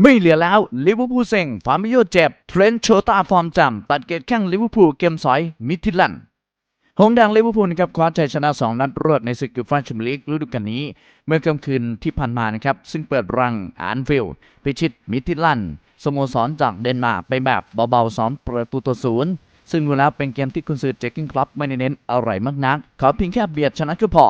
ไม่เหลือแล้วลิเวอร์พูลเซ็งฟาร์มิโยเจ็บ เทรนต์โชตาฟอร์มจำตัดเกตแข้งลิเวอร์พูลเกมสอย มิทิลันหงส์แดงลิเวอร์พูลนะครับคว้าชัยชนะ 2 นัดรวดในศึกยูฟ่าแชมเปี้ยนลีกฤดูกาลนี้ เมื่อค่ำคืนที่ผ่านมานะครับ ซึ่งเปิดรังอานฟิลพิชิต มิทิลันสโมสรจากเดนมาร์กไปแบบเบาๆ2ประตูต่อศูนย์ซึ่งดูแล้วเป็นเกมที่คุณซือเจคกิ้งคลับไม่ได้เน้นอะไรมากนักขอเพียงแค่เบียดชนะก็พอ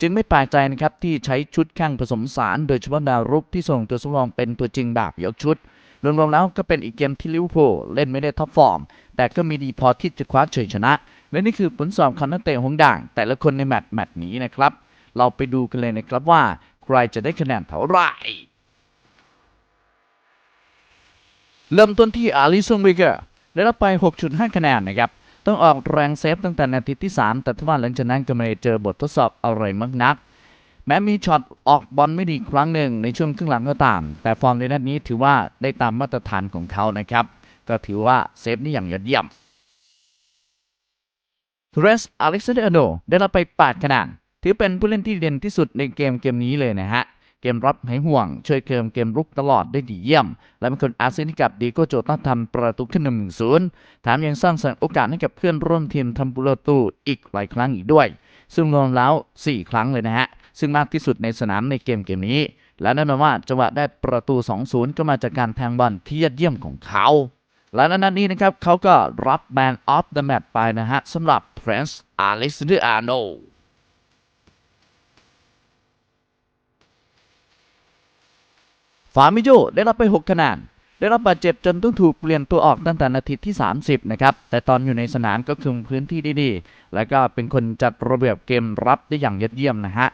จึงไม่แปลกใจนะครับที่ใช้ชุดแข้งผสมสาร โดยเฉพาะดาวรุกที่ส่งตัวสำรองเป็นตัวจริงแบบยกชุดรวมๆแล้วก็เป็นอีกเกมที่ลิเวอร์พูลเล่นไม่ได้ท็อปฟอร์ม แต่ก็มีดีพอที่จะคว้าชัยชนะ และนี่คือผลสอบของนักเตะหงด่าง แต่ละคนในแมตช์แมตช์นี้นะครับ เราไปดูกันเลยนะครับว่า ใครจะได้คะแนนเท่าไหร่เริ่มต้นที่อาริซงวิกเกอร์ได้รับไป 6.5 คะแนนนะครับ ต้องออกแรงเซฟตั้งแต่นาทีที่ 3 แต่ทว่าหลังจากนั้นก็ไม่ได้เจอบททดสอบอะไรมากนัก แม้มีช็อตออกบอลไม่ดีครั้งหนึ่งในช่วงครึ่งหลังก็ตาม แต่ฟอร์มในนัดนี้ถือว่าได้ตามมาตรฐานของเขานะครับ ก็ถือว่าเซฟนี่อย่างยอดเยี่ยมเทรสอเล็กซานเดอร์โนได้รับไป 8 คะแนนถือเป็นผู้เล่นที่เด่นที่สุดในเกมเกมนี้เลยนะฮะ เกมรับหายห่วง ช่วยเคิมเกมรุกตลอดได้ดีเยี่ยม และเป็นคนอาเซนให้กับดีโกโจต้าทำประตูขึ้นหนึ่งศูนย์แถมยังสร้างสรรค์โอกาสให้กับเพื่อนร่วมทีมทำประตูอีกหลายครั้งอีกด้วย ซึ่งรวมแล้ว 4 ครั้งเลยนะฮะ ซึ่งมากที่สุดในสนามในเกมเกมนี้ และแน่นอนว่าจังหวะได้ประตู 2-0 ก็มาจากการแทงบอลที่ยอดเยี่ยมของเขาและในนัดนี้นะครับเขาก็รับ Man of the Match ไปนะฮะสำหรับ Prince Alexander Arnold ฟามิโยได้รับไป 6 คะแนน ได้รับบาดเจ็บจนต้องถูกเปลี่ยนตัวออกตั้งแต่นาทีที่ 30 นะครับ แต่ตอนอยู่ในสนามก็คุมพื้นที่ได้ดี และก็เป็นคนจัดระเบียบเกมรับได้อย่างยอดเยี่ยมนะฮะ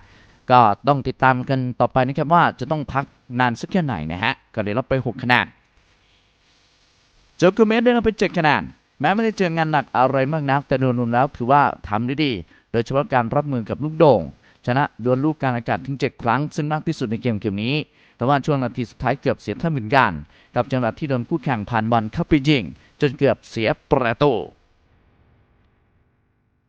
ก็ต้องติดตามกันต่อไปนะครับว่าจะต้องพักนานสักแค่ไหนนะฮะ ก็ได้รับไป 6 คะแนน โจโกเมสได้รับไป7คะแนน แม้ไม่ได้เจองานหนักอะไรมากนัก แต่โดยรวมแล้วถือว่าทำได้ดี โดยเฉพาะการรับมือกับลูกโด่ง ชนะดวลลูกการอากาศถึง 7 ครั้ง ซึ่งมากที่สุดในเกมเกมนี้ แต่ว่าช่วงนาทีสุดท้ายเกือบเสียท่าเหมือนกันกับจังหวะที่โดนคู่แข่งผ่านบอลเข้าไปยิง จนเกือบเสียประตู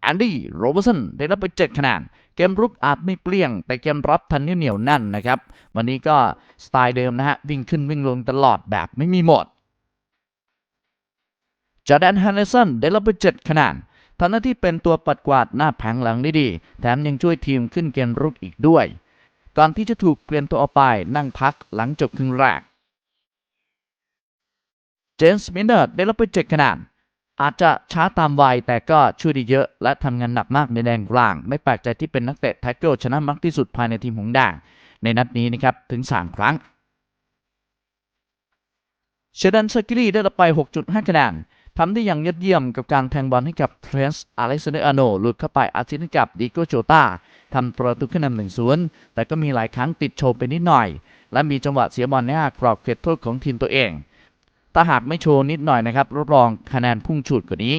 แอนดี้โรเบอร์สันได้รับไป7คะแนนเกมรุกอาจไม่เปลี่ยง แต่เกมรับทันเหนียวแน่นนะครับ วันนี้ก็สไตล์เดิมนะฮะ วิ่งขึ้นวิ่งลงตลอดแบบไม่มีหมดจอแดนฮันเนสันได้รับไป7คะแนนทำหน้าที่เป็นตัวปัดกวาดหน้าแผงหลังได้ดี แถมยังช่วยทีมขึ้นเกมรุกอีกด้วย ก่อนที่จะถูกเปลี่ยนตัวออกไปนั่งพักหลังจบครึ่งแรก เจมส์มินเนอร์ได้รับไป7คะแนนอาจจะช้าตามวัยแต่ก็ช่วยได้เยอะ และทำงานหนักมากในแดนกลาง ไม่แปลกใจที่เป็นนักเตะแท็กเกิลชนะมากที่สุดภายในทีมหงส์แดงในนัดนี้นะครับ ถึง 3 ครั้ง เชดันซากิลีได้รับไป 6.5 คะแนนทำได้อย่างยอดเยี่ยมกับการแทงบอลให้กับเทรนส์อเล็กซานเดอร์อาโนหลุดเข้าไปอาทิตย์กับดิโกโจตา ทำประตูขึ้นนำหนึ่งศูนย์แต่ก็มีหลายครั้งติดโชว์ไปนิดหน่อย และมีจังหวะเสียบอลในอากรอบเขตโทษของทีมตัวเองถ้าหากไม่โชว์นิดหน่อยนะครับรับรองคะแนนพุ่งฉุดกว่านี้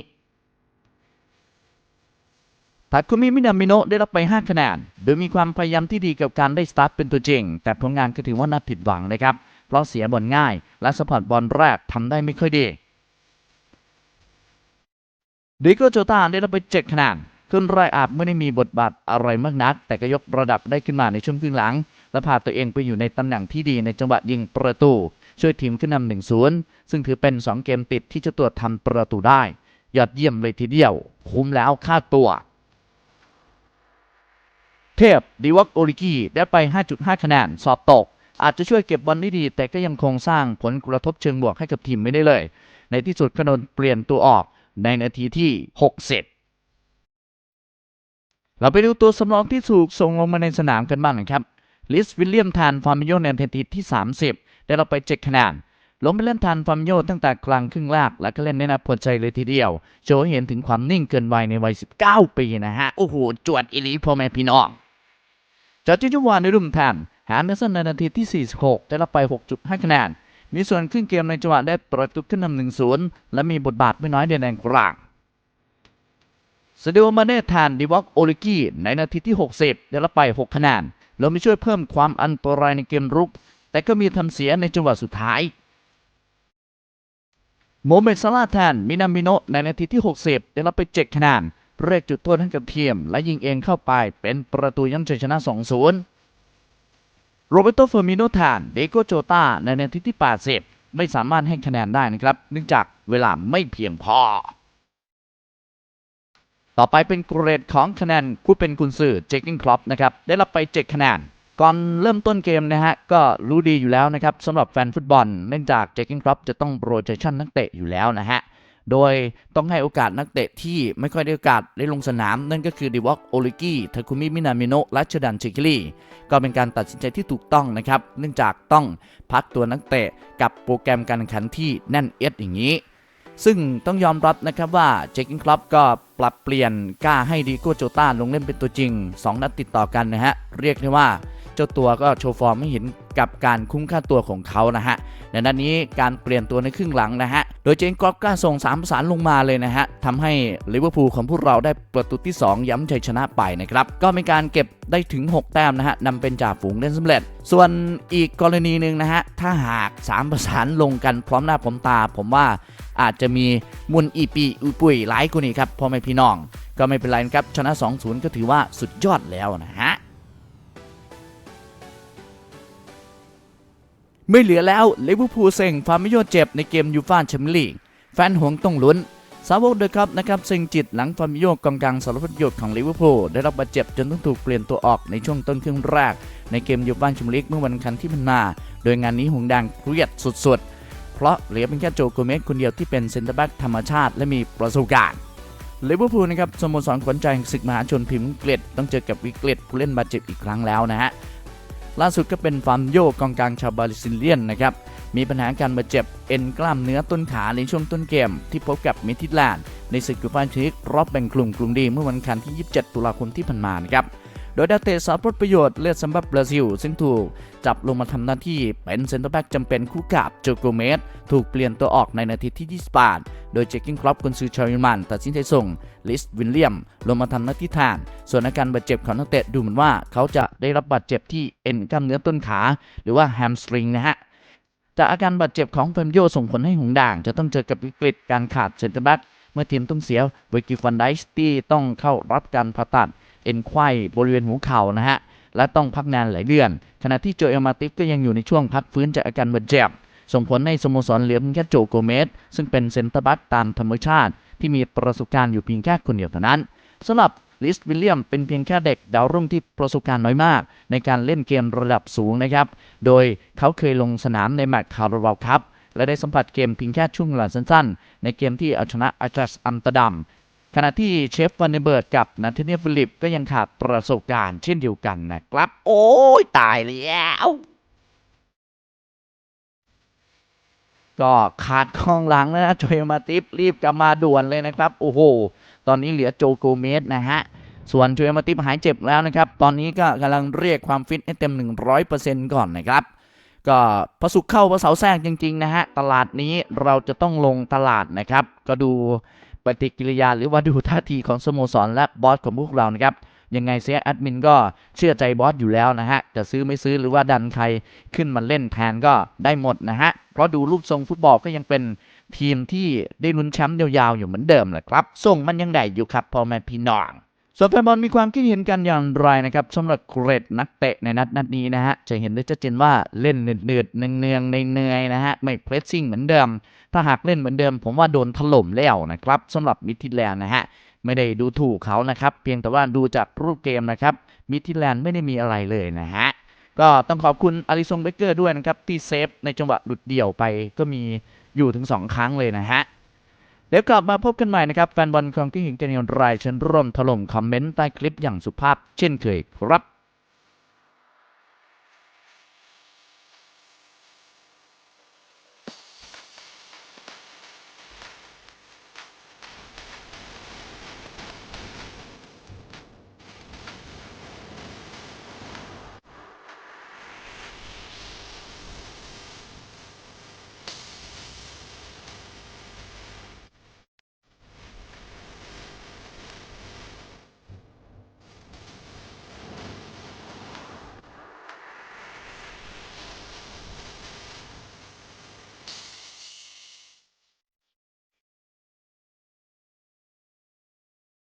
ทาคุมิมินามิโนะได้รับไป 5 คะแนน โดยมีความพยายามที่ดีกับการได้สตาร์ทเป็นตัวจริง แต่ผลงานก็ถือว่าน่าผิดหวังนะครับ เพราะเสียบอลง่าย และสปอร์ตบอลแรกทำได้ไม่ค่อยดีดิโกโจตาได้รับไป 7 คะแนน ขึ้นแรกอาจไม่ได้มีบทบาทอะไรมากนัก แต่ก็ยกระดับได้ขึ้นมาในช่วงครึ่งหลัง และพาตัวเองไปอยู่ในตำแหน่งที่ดีในจังหวะยิงประตู ช่วยทีมขึ้นนำหนึ่งศูนย์ซึ่งถือเป็น 2 เกมติดที่เจะตัวทำประตูได้ ยอดเยี่ยมเลยทีเดียว คุ้มแล้วค่าตัว เทพดีวักโอริกีได้ไป 5.5 คะแนนสอบตก อาจจะช่วยเก็บบอลได้ดี แต่ก็ยังคงสร้างผลกระทบเชิงบวกให้กับทีมไม่ได้เลย ในที่สุดก็โดนเปลี่ยนตัวออกในนาทีที่ 6 เราไปดูตัวสำรองที่ถูกส่งลงมาในสนามกันบ้างนะครับ ลิสวิลเลียมแทนฟาร์มิโยในนาทีที่ 30 ได้รับไป 7 คะแนนลงไปเล่นแทนฟาร์มิโยตั้งแต่กลางครึ่งแรกและก็เล่นได้น่าพอใจเลยทีเดียว โชว์เห็นถึงความนิ่งเกินวัยในวัย 19 ปีนะฮะ โอ้โห จวดอิลีพ่อแม่พี่น้องจอร์จิจุวานในรุ่มแทนแฮนเดอร์สันในนาทีที่ 46 ได้รับไป 6.5 คะแนนมีส่วนขึ้นเกมในจังหวะได้ประตูขึ้นนำหนึ่งศูนย์และมีบทบาทไม่น้อยในแดนกลาง สเดโอมาเน่แทนดิวอกโอลิกี้ในนาทีที่ 60 ได้รับไป 6 คะแนนแล้วมีช่วยเพิ่มความอันตรายในเกมรุก แต่ก็มีทำเสียในจังหวะสุดท้ายโมเมดซาลาแทนมินามิโนในนาทีที่ 60 ได้รับไป7คะแนนเรียกจุดโทษให้กับทีม และยิงเองเข้าไปเป็นประตูย้ำชัยชนะ 2-0 โรเบโตเฟอร์มิโนแทนเดโกโจตาในนาทีที่ 80 ไม่สามารถให้คะแนนได้นะครับ เนื่องจากเวลาไม่เพียงพอ ต่อไปเป็นเกรดของคะแนนผู้เป็นกุนซือเจคกิ้งคลอปนะครับได้รับไป 7 คะแนนก่อนเริ่มต้นเกมนะฮะก็รู้ดีอยู่แล้วนะครับสำหรับแฟนฟุตบอลเนื่องจากเจคกิ้งคลอปจะต้องโรเ t ชันนักเตะอยู่แล้วนะฮะโดยต้องให้โอกาสนักเตะที่ไม่ค่อยได้โอกาสได้ลงสนาม นั่นก็คือดิวอกโอลิกิทาคุมิมินามิโนะและชดันชิคิริก็เป็นการตัดสินใจที่ถูกต้องนะครับ เนื่องจากต้องพักตัวนักเตะกับโปรแกรมการแข่งขันที่แน่นเอียดอย่างนี้ ซึ่งต้องยอมรับนะครับว่าเจคกิ้งคลับก็ปรับเปลี่ยนกล้าให้ดีโก้โจต้าลงเล่นเป็นตัวจริง 2 นัดติดต่อกันนะฮะ เรียกได้ว่า เจ้าตัวก็โชว์ฟอร์มให้เห็น กับการคุ้มค่าตัวของเขานะฮะในนัดนี้การเปลี่ยนตัวในครึ่งหลังนะฮะ โดยเจนกรอบกล้าส่ง3ประสานลงมาเลยนะฮะทำให้ลิเวอร์พูลของพวกเราได้ประตูที่ 2 ย้ำชัยชนะไปนะครับ ก็เป็นการเก็บได้ถึง 6 แต้มนะฮะนำเป็นจ่าฝูงได้สำเร็จ ส่วนอีกกรณีหนึ่งนะฮะ ถ้าหาก 3 ประสานลงกันพร้อมหน้าพร้อมตา ผมว่าอาจจะมีมุนอีปีอุปุยหลายกว่านี้ครับพ่อแม่พี่น้อง ก็ไม่เป็นไรนะครับชนะ 2-0 ก็ถือว่าสุดยอดแล้วนะฮะ ไม่เหลือแล้วลิเวอร์พูลเซ็งฟาร์มิโยเจ็บในเกมยูฟ่าแชมเปี้ยนลีกแฟนหงต้องลุ้นสาวกเดอะครับนะครับเซ็งจิตหลังฟาร์มิโยกองกลางสารพัดประโยชน์ของลิเวอร์พูลได้รับบาดเจ็บจนต้องถูกเปลี่ยนตัวออกในช่วงต้นครึ่งแรก ในเกมยูฟ่าแชมเปี้ยนลีกเมื่อวันอังคารที่ผ่านมา โดยงานนี้หงส์แดงเครียดสุดๆ เพราะเหลือเป็นแค่โจโกเมสคนเดียวที่เป็นเซนเตอร์แบ็กธรรมชาติและมีประสบการณ์ลิเวอร์พูลนะครับสโมสรขวัญใจศึกมหาชนพิมพ์อังกฤษต้องเจอกับวิกฤตผู้เล่นบาดเจ็บอีกครั้งแล้วนะฮะ ล่าสุดก็เป็นฟาร์มโยกองกลางชาวบราซิเลียนนะครับมีปัญหาการบาดเจ็บเอ็นกล้ามเนื้อต้นขาในช่วงต้นเกม ที่พบกับเมทิแลนด์ในศึกยูฟ่าแชมเปี้ยนลีกรอบแบ่งกลุ่มกลุ่มดีเมื่อวันคันที่ 27 ตุลาคมที่ผ่านมานะครับ โดยดาเตะสาวผลประโยชน์เลือดสำหรับบราซิล ซึ่งถูกจับลงมาทำหน้าที่เป็นเซนเตอร์แบ็กจำเป็นคู่กับโจโกเมสถูกเปลี่ยนตัวออกในนาทีที่ 28 โดยเจคกิ้งครอปกุนซือชาวเยอรมันตัดสินใจส่งลิสวิลเลียม ลงมาทำหน้าที่แทนส่วนอาการบาดเจ็บของนักเตะดูเหมือนว่าเขาจะได้รับบาดเจ็บที่เอ็นกล้ามเนื้อต้นขา หรือว่าแฮมสตริงนะฮะจากอาการบาดเจ็บของเฟมโยส่งผลให้หงด่าง จะต้องเจอกับวิกฤตการขาดเซนเตอร์แบ็กเมื่อทีมต้องเสียเวกิฟันไดสตี้ต้องเข้ารับการผ่าตัด เอ็นไขว้บริเวณหัวเข่านะฮะและต้องพักนานหลายเดือน ขณะที่โจเอลมาติฟก็ยังอยู่ในช่วงพักฟื้นจากอาการบาดเจ็บส่งผลให้สโมสรเหลือเพียงแค่โจโกเมสซึ่งเป็นเซนเตอร์แบ็กตามธรรมชาติ ที่มีประสบการณ์อยู่เพียงแค่คนเดียวเท่านั้นสำหรับลิสวิลเลียมเป็นเพียงแค่เด็กดาวรุ่งที่ประสบการณ์น้อยมาก ในการเล่นเกมระดับสูงนะครับ โดยเขาเคยลงสนามในแมตช์คาราบาวครับและได้สัมผัสเกมเพียงแค่ช่วงเวลาสั้นๆ ในเกมที่เอาชนะอาจัสอัมตดัม ขณะที่เชฟวันเนเบิร์ดกับนาเธเนียฟิลิปก็ยังขาดประสบการณ์เช่นเดียวกันนะครับ โอ้ยตายแล้วก็ขาดกองหลังแล้วนะโจเอมาติฟรีบกลับมาด่วนเลยนะครับ โอ้โห ตอนนี้เหลือโจโกเมสนะฮะ ส่วนโจเอมาติฟหายเจ็บแล้วนะครับ ตอนนี้ก็กำลังเรียกความฟิตให้เต็ม 100%ก่อนนะครับ ก็พระสุกเข้าพระเสาร์แทรกจริง ๆ นะฮะ ตลาดนี้เราจะต้องลงตลาดนะครับ ก็ดู ปฏิกิริยาหรือว่าดูท่าทีของสโมสรและบอสของพวกเรานะครับยังไงเสียแอดมินก็เชื่อใจบอสอยู่แล้วนะฮะ จะซื้อไม่ซื้อหรือว่าดันใครขึ้นมาเล่นแทนก็ได้หมดนะฮะ เพราะดูรูปทรงฟุตบอลก็ยังเป็นทีมที่ได้ลุ้นแชมป์ยาวๆอยู่เหมือนเดิมแหละครับส่งมันยังได้อยู่ครับพอแม่พี่น้องส่วนแฟนบอลมีความคิดเห็นกันอย่างไรนะครับสำหรับเกรดนักเตะในนัดนัดนี้นะฮะจะเห็นได้ชัดเจนว่าเล่นเนืดๆเนืองๆในเนือยนะฮะไม่เพรสซิ่งเหมือนเดิม ถ้าหากเล่นเหมือนเดิม ผมว่าโดนถล่มแล้วนะครับสำหรับมิดทิแลนด์นะฮะไม่ได้ดูถูกเขานะครับ เพียงแต่ว่าดูจากรูปเกมนะครับมิดทิแลนด์ไม่ได้มีอะไรเลยนะฮะก็ต้องขอบคุณอาริซงเบเกอร์ด้วยนะครับ ที่เซฟในจังหวะหลุดเดี่ยวไปก็มีอยู่ถึง 2 ครั้งเลยนะฮะเดี๋ยวกลับมาพบกันใหม่นะครับ แฟนบอลของที่หิงเจนียนรายเชิญร่วมถล่มคอมเมนต์ใต้คลิปอย่างสุภาพเช่นเคยครับ